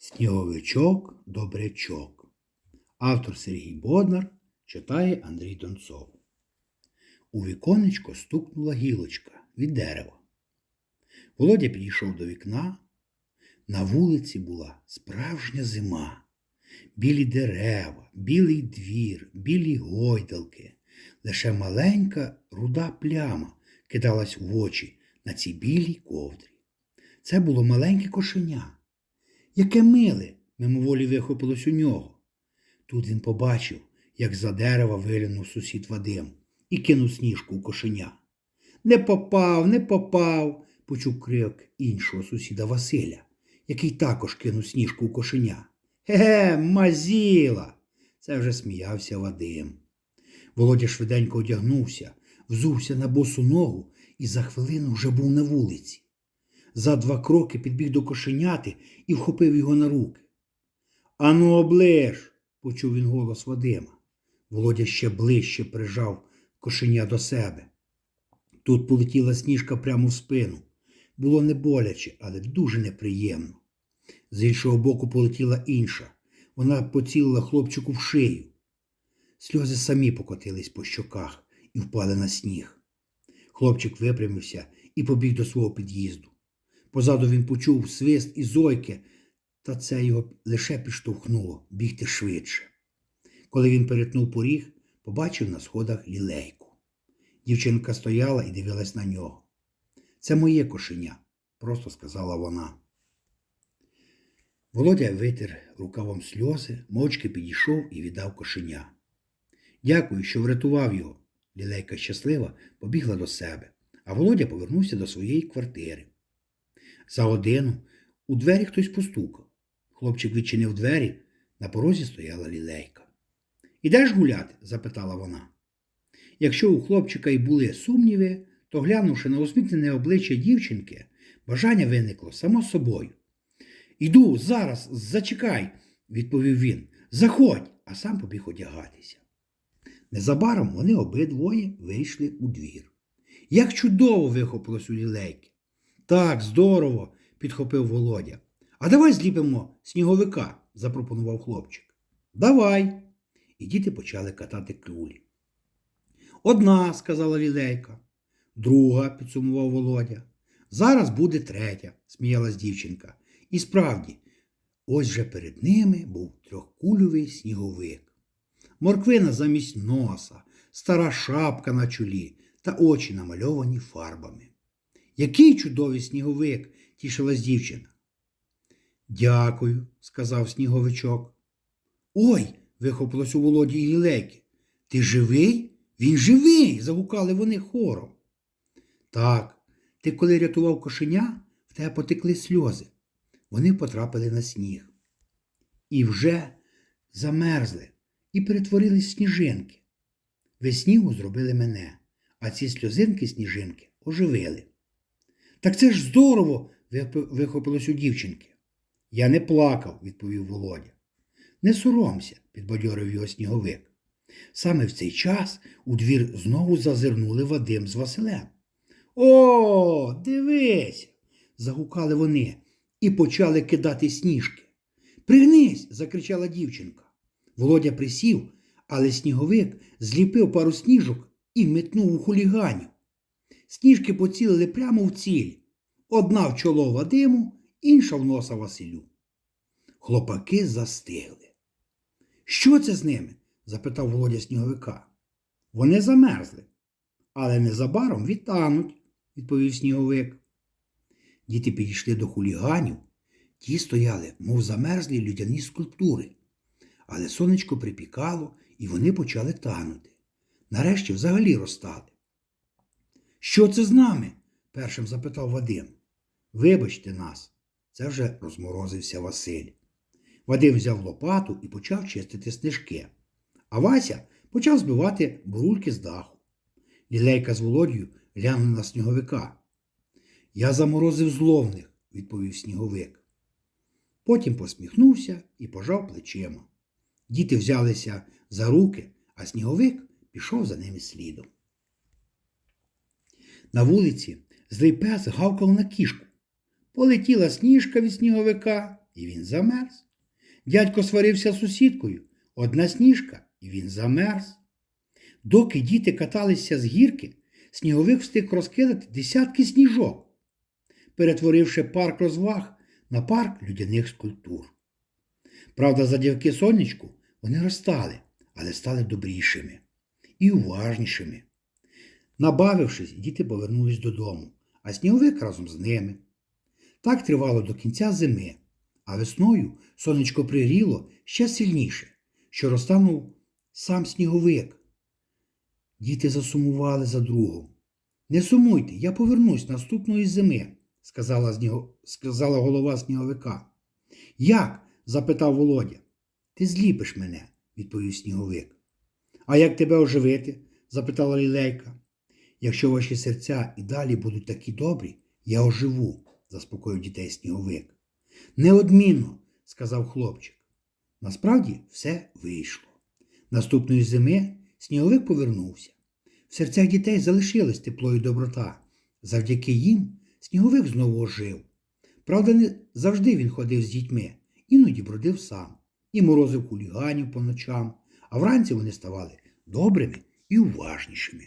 Сніговичок Добрячок. Автор Сергій Боднар читає Андрій Донцов. У віконечко стукнула гілочка від дерева. Володя підійшов до вікна. На вулиці була справжня зима. Білі дерева, білий двір, білі гойдалки. Лише маленька руда пляма кидалась в очі на цій білій ковдрі. Це було маленьке кошеня. Яке миле, мимоволі вихопилось у нього. Тут він побачив, як за дерева вилянув сусід Вадим і кинув сніжку у кошеня. Не попав, не попав, почув крик іншого сусіда Василя, який також кинув сніжку у кошеня. Ге, мазіла. Це вже сміявся Вадим. Володя швиденько одягнувся, взувся на босу ногу і за хвилину вже був на вулиці. За два кроки підбіг до кошеняти і вхопив його на руки. Ану, оближ, почув він голос Вадима. Володя ще ближче прижав кошеня до себе. Тут полетіла сніжка прямо в спину. Було не боляче, але дуже неприємно. З іншого боку полетіла інша. Вона поцілила хлопчику в шию. Сльози самі покотились по щоках і впали на сніг. Хлопчик випрямився і побіг до свого під'їзду. Позаду він почув свист і зойки, та це його лише підштовхнуло бігти швидше. Коли він перетнув поріг, побачив на сходах лілейку. Дівчинка стояла і дивилась на нього. Це моє кошеня, просто сказала вона. Володя витер рукавом сльози, мовчки підійшов і віддав кошеня. Дякую, що врятував його. Лілейка щаслива побігла до себе, а Володя повернувся до своєї квартири. За годину у двері хтось постукав. Хлопчик відчинив двері, на порозі стояла лілейка. Ідеш гуляти? запитала вона. Якщо у хлопчика й були сумніви, то глянувши на усміхнене обличчя дівчинки, бажання виникло само собою. Іду зараз, зачекай, відповів він. Заходь, а сам побіг одягатися. Незабаром вони обидвоє вийшли у двір. Як чудово вихопилось у лілейки. Так, здорово, підхопив Володя. А давай зліпимо сніговика, запропонував хлопчик. Давай. І діти почали катати кулі. Одна, сказала лілейка. Друга, підсумував Володя. Зараз буде третя, сміялась дівчинка. І справді, ось же перед ними був трьохкульовий сніговик. Морквина замість носа, стара шапка на чолі та очі намальовані фарбами. Який чудовий сніговик, тішилась дівчина. Дякую, сказав сніговичок. Ой, вихопилось у Володі лілейки. Ти живий? Він живий. загукали вони хором. Так, ти коли рятував кошеня, в тебе потекли сльози. Вони потрапили на сніг. І вже замерзли і перетворились сніжинки. Ви снігу зробили мене, а ці сльозинки сніжинки оживили. Так це ж здорово. вихопилось у дівчинки. Я не плакав, відповів Володя. Не соромся, підбадьорив його сніговик. Саме в цей час у двір знову зазирнули Вадим з Василем. О, дивись. загукали вони і почали кидати сніжки. Пригнись, закричала дівчинка. Володя присів, але сніговик зліпив пару сніжок і метнув у хуліганів. Сніжки поцілили прямо в ціль. Одна в чоло Вадиму, інша в носа Василю. Хлопаки застигли. Що це з ними? запитав Володя сніговика. Вони замерзли, але незабаром відтануть, відповів сніговик. Діти підійшли до хуліганів. Ті стояли, мов замерзлі людяні скульптури. Але сонечко припікало, і вони почали танути. Нарешті взагалі розтали. Що це з нами? першим запитав Вадим. Вибачте нас, це вже розморозився Василь. Вадим взяв лопату і почав чистити снижки, а Вася почав збивати бурульки з даху. Лілейка з Володію глянула на сніговика. Я заморозив зловних, відповів сніговик. Потім посміхнувся і пожав плечима. Діти взялися за руки, а сніговик пішов за ними слідом. На вулиці злий пес гавкав на кішку. Полетіла сніжка від сніговика, і він замерз. Дядько сварився з сусідкою, одна сніжка, і він замерз. Доки діти каталися з гірки, сніговик встиг розкидати десятки сніжок, перетворивши парк розваг на парк людяних скульптур. Правда, завдяки сонечку вони розтали, але стали добрішими і уважнішими. Набавившись, діти повернулись додому, а сніговик разом з ними. Так тривало до кінця зими, а весною сонечко пригріло ще сильніше, що розтанув сам сніговик. Діти засумували за другом. Не сумуйте, я повернусь наступної зими, сказала, сніго... сказала голова сніговика. Як? запитав Володя. Ти зліпиш мене, відповів сніговик. А як тебе оживити? запитала лілейка. Якщо ваші серця і далі будуть такі добрі, я оживу, заспокоїв дітей сніговик. Неодмінно, сказав хлопчик. Насправді все вийшло. Наступної зими сніговик повернувся. В серцях дітей залишилось тепло і доброта. Завдяки їм сніговик знову ожив. Правда, не завжди він ходив з дітьми, іноді бродив сам і морозив хуліганів по ночам, а вранці вони ставали добрими і уважнішими.